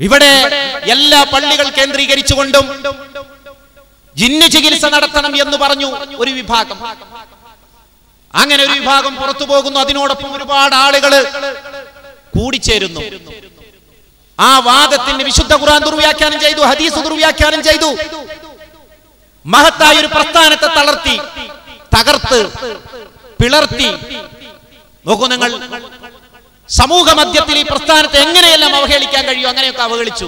ഇവിടെ എല്ലാ പള്ളികൾ കേന്ദ്രീകരിച്ചുകൊണ്ടും ജിന്ന് ചികിത്സ നടത്തണം എന്ന് പറഞ്ഞു ഒരു വിഭാഗം. അങ്ങനെ ഒരു വിഭാഗം പുറത്തു പോകുന്നു. അതിനോടൊപ്പം ഒരുപാട് ആളുകൾ കൂടിച്ചേരുന്നു. ആ വാദത്തിന് വിശുദ്ധ ഖുർആൻ ദുർവ്യാഖ്യാനം ചെയ്തു ഹദീസ് ദുർവ്യാഖ്യാനം ചെയ്തു. മഹത്തായ ഒരു പ്രസ്ഥാനത്തെ തളർത്തി തകർത്ത് പിളർത്തി. നോക്കൂ നിങ്ങൾ സമൂഹ മധ്യത്തിൽ ഈ പ്രസ്ഥാനത്തെ എങ്ങനെയെല്ലാം അവഹേളിക്കാൻ കഴിയും അങ്ങനെയൊക്കെ അവഹേളിച്ചു.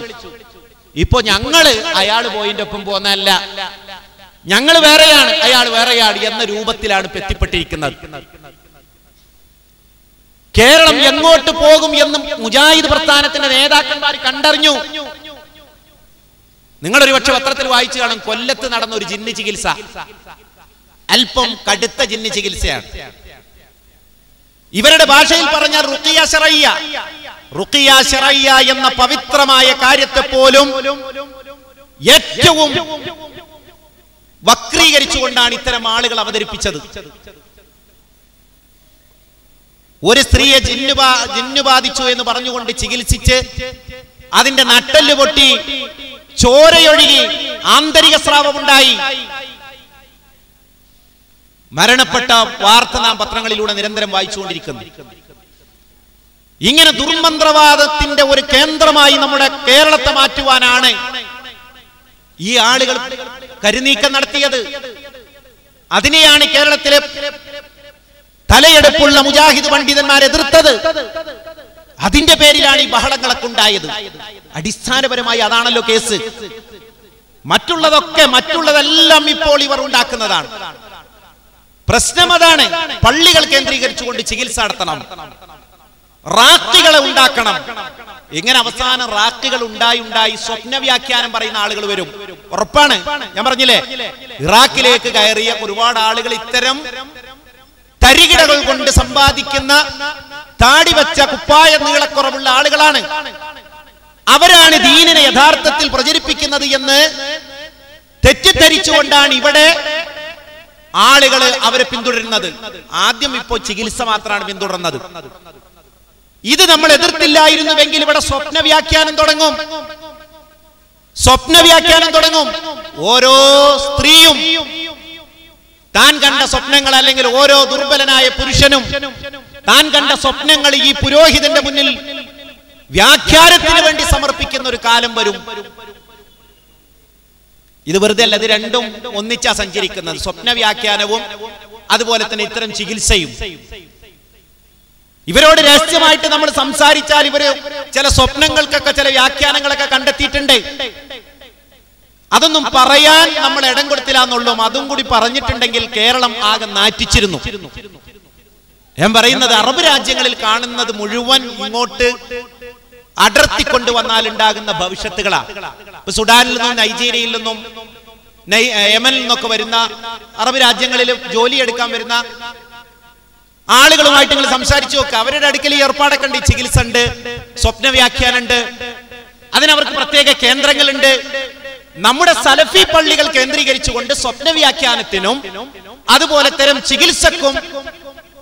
ഇപ്പൊ ഞങ്ങൾ അയാൾ പോയിന്റെ ഒപ്പം പോന്നല്ല ഞങ്ങൾ വേറെയാണ് അയാൾ വേറെയാണ് എന്ന രൂപത്തിലാണ് ഇപ്പൊ എത്തിപ്പെട്ടിരിക്കുന്നത് കേരളം എങ്ങോട്ട് പോകും എന്നും മുജാഹിദ് പ്രസ്ഥാനത്തിന്റെ നേതാക്കന്മാർ കണ്ടറിഞ്ഞു. നിങ്ങളൊരു പക്ഷെ പത്രത്തിൽ വായിച്ചു കാണും കൊല്ലത്ത് നടന്ന ഒരു ജിന്നി ചികിത്സ. അല്പം കടുത്ത ജിന്നി ചികിത്സയാണ്. ഇവരുടെ ഭാഷയിൽ പറഞ്ഞ റുക്കിയ ശറയ്യ. റുക്കിയ ശറയ്യ എന്ന പവിത്രമായ കാര്യത്തെ പോലും ഏറ്റവും വക്രീകരിച്ചുകൊണ്ടാണ് ഇത്തരം ആളുകൾ അവതരിപ്പിച്ചത്. ഒരു സ്ത്രീയെ ജിന്നു ബാ- ജിന്നു ബാധിച്ചു എന്ന് പറഞ്ഞുകൊണ്ട് ചികിത്സിച്ച് അതിന്റെ നട്ടൽ പൊട്ടി ചോരയൊഴുകി ആന്തരിക സ്രാവമുണ്ടായി. മരണപ്പെട്ട വാർത്ത നാം പത്രങ്ങളിലൂടെ നിരന്തരം വായിച്ചുകൊണ്ടിരിക്കുന്നു. ഇങ്ങനെ ദുർമന്ത്രവാദത്തിന്റെ ഒരു കേന്ദ്രമായി നമ്മുടെ കേരളത്തെ മാറ്റുവാനാണ് ഈ ആളുകൾ കരുനീക്കം നടത്തിയത്. അതിനെയാണ് കേരളത്തിലെ തലയെടുപ്പുള്ള മുജാഹിദ് പണ്ഡിതന്മാർ എതിർത്തത്. അതിന്റെ പേരിലാണ് ഈ ബഹളങ്ങളൊക്കെ ഉണ്ടായത്. അടിസ്ഥാനപരമായി അതാണല്ലോ കേസ്. മറ്റുള്ളതൊക്കെ മറ്റുള്ളതെല്ലാം ഇപ്പോൾ ഇവർ ഉണ്ടാക്കുന്നതാണ്. പ്രശ്നം അതാണ്. പള്ളികൾ കേന്ദ്രീകരിച്ചുകൊണ്ട് ചികിത്സ നടത്തണം. റാക്കികളെ ഉണ്ടാക്കണം. ഇങ്ങനെ അവസാനം റാക്കുകൾ ഉണ്ടായി ഉണ്ടായി സ്വപ്ന വ്യാഖ്യാനം പറയുന്ന ആളുകൾ വരും. ഉറപ്പാണ്? ഞാൻ പറഞ്ഞില്ലേ? ഇറാഖിലേക്ക് കയറിയ ഒരുപാട് ആളുകൾ ഇത്തരം തരികിടകൾ കൊണ്ട് സമ്പാദിക്കുന്ന താടി വച്ച കുപ്പായ നീളക്കുറവുള്ള ആളുകളാണ്. അവരാണ് ദീനിനെ യഥാർത്ഥത്തിൽ പ്രചരിപ്പിക്കുന്നത് എന്ന് തെറ്റിദ്ധരിച്ചുകൊണ്ടാണ് ഇവിടെ ആളുകൾ അവരെ പിന്തുടരുന്നത്. ആദ്യം ഇപ്പോൾ ചികിത്സ മാത്രമാണ് പിന്തുടർന്നത്. ഇത് നമ്മൾ എതിർത്തില്ലായിരുന്നുവെങ്കിൽ ഇവിടെ സ്വപ്ന വ്യാഖ്യാനം തുടങ്ങും. സ്വപ്ന വ്യാഖ്യാനം തുടങ്ങും. ഓരോ സ്ത്രീയും താൻ കണ്ട സ്വപ്നങ്ങൾ അല്ലെങ്കിൽ ഓരോ ദുർബലനായ പുരുഷനും താൻ കണ്ട സ്വപ്നങ്ങൾ ഈ പുരോഹിതന്റെ മുന്നിൽ വ്യാഖ്യാനത്തിന് വേണ്ടി സമർപ്പിക്കുന്ന ഒരു കാലം വരും. ഇത് വെറുതെ അല്ല ഇത് രണ്ടും ഒന്നിച്ചാ സഞ്ചരിക്കുന്നത്. സ്വപ്ന വ്യാഖ്യാനവും അതുപോലെ തന്നെ ഇത്തരം ചികിത്സയും. ഇവരോട് രഹസ്യമായിട്ട് നമ്മൾ സംസാരിച്ചാൽ ഇവർ ചില സ്വപ്നങ്ങൾക്കൊക്കെ ചില വ്യാഖ്യാനങ്ങളൊക്കെ കണ്ടെത്തിയിട്ടുണ്ട്. അതൊന്നും പറയാൻ നമ്മൾ ഇടം കൊടുത്തില്ലാന്നുള്ളൂ അതും കൂടി പറഞ്ഞിട്ടുണ്ടെങ്കിൽ കേരളം ആകെ നാറ്റിച്ചിരുന്നു. ഞാൻ പറയുന്നത് അറബ് രാജ്യങ്ങളിൽ കാണുന്നത് മുഴുവൻ ഇങ്ങോട്ട് അടർത്തിക്കൊണ്ട് വന്നാൽ ഉണ്ടാകുന്ന ഭവിഷ്യത്തുകളാണ് സുഡാനിൽ നിന്നും നൈജീരിയയിൽ നിന്നും യമനിൽ നിന്നൊക്കെ വരുന്ന അറബ് രാജ്യങ്ങളിൽ ജോലി എടുക്കാൻ വരുന്ന ആളുകളുമായിട്ട് നിങ്ങൾ സംസാരിച്ചു നോക്കുക അവരുടെ അടുക്കൽ ഈ ഏർപ്പാടൊക്കെ ഉണ്ട് ചികിത്സ ഉണ്ട് സ്വപ്ന വ്യാഖ്യാനുണ്ട് അതിനവർക്ക് പ്രത്യേക കേന്ദ്രങ്ങളുണ്ട്. നമ്മുടെ സലഫി പള്ളികൾ കേന്ദ്രീകരിച്ചുകൊണ്ട് സ്വപ്ന വ്യാഖ്യാനത്തിനും അതുപോലെ തരം ചികിത്സക്കും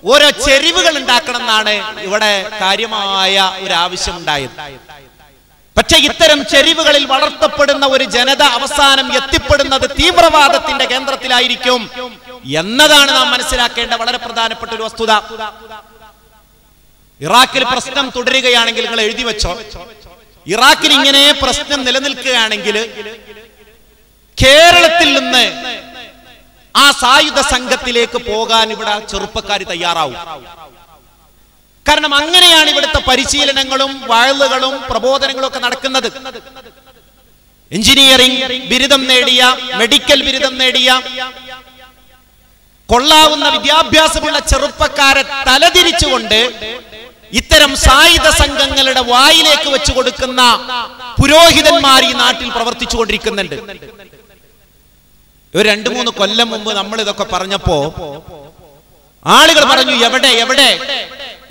ഓരോ ചെരിവുകൾ ഉണ്ടാക്കണം എന്നാണ് ഇവിടെ കാര്യമായ ഒരു ആവശ്യം ആവശ്യമുണ്ടായത്. പക്ഷെ ഇത്തരം ചെരിവുകളിൽ വളർത്തപ്പെടുന്ന ഒരു ജനത അവസാനം എത്തിപ്പെടുന്നത് തീവ്രവാദത്തിന്റെ കേന്ദ്രത്തിലായിരിക്കും എന്നതാണ് നാം മനസ്സിലാക്കേണ്ട വളരെ പ്രധാനപ്പെട്ട ഒരു വസ്തുത. ഇറാഖിൽ പ്രശ്നം തുടരുകയാണെങ്കിൽ നിങ്ങൾ എഴുതി വെച്ചോ. ഇറാഖിൽ ഇങ്ങനെ പ്രശ്നം നിലനിൽക്കുകയാണെങ്കിൽ കേരളത്തിൽ നിന്ന് ആ സായുധ സംഘത്തിലേക്ക് പോകാൻ ഇവിടെ ചെറുപ്പക്കാർ തയ്യാറാവും. കാരണം അങ്ങനെയാണ് ഇവിടുത്തെ പരിശീലനങ്ങളും വാഴലുകളും പ്രബോധനങ്ങളും ഒക്കെ നടക്കുന്നത്. എഞ്ചിനീയറിംഗ് ബിരുദം നേടിയ മെഡിക്കൽ ബിരുദം നേടിയ കൊള്ളാവുന്ന വിദ്യാഭ്യാസമുള്ള ചെറുപ്പക്കാരെ തലതിരിച്ചുകൊണ്ട് ഇത്തരം സായുധ സംഘങ്ങളുടെ വായിലേക്ക് വെച്ചു കൊടുക്കുന്ന പുരോഹിതന്മാർ ഈ നാട്ടിൽ പ്രവർത്തിച്ചു കൊണ്ടിരിക്കുന്നുണ്ട് ഒരു രണ്ടു മൂന്ന് കൊല്ലം മുമ്പ് നമ്മൾ ഇതൊക്കെ പറഞ്ഞപ്പോ ആളുകൾ പറഞ്ഞു എവിടെ എവിടെ?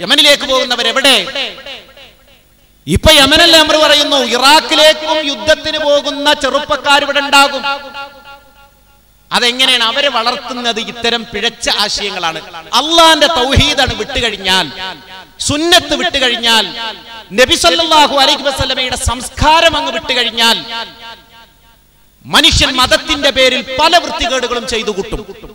യമനിലേക്ക് പോകുന്നവർ എവിടെ? ഇപ്പൊ യമനല്ല നമ്മൾ പറയുന്നു ഇറാഖിലേക്കും യുദ്ധത്തിന് പോകുന്ന ചെറുപ്പക്കാർ ഇവിടെ ഉണ്ടാകും. അതെങ്ങനെയാണ്? അവരെ വളർത്തുന്നത് ഇത്തരം പിഴച്ച ആശയങ്ങളാണ്. അള്ളാന്റെ തൗഹീദാണ് വിട്ടുകഴിഞ്ഞാൽ സുന്നത്ത് വിട്ടുകഴിഞ്ഞാൽ നബിസല്ലാഹു അലൈഹി വസ്ലമയുടെ സംസ്കാരം അങ്ങ് വിട്ടുകഴിഞ്ഞാൽ മനുഷ്യൻ മതത്തിന്റെ പേരിൽ പല വൃത്തികേടുകളും ചെയ്തു കൂട്ടും.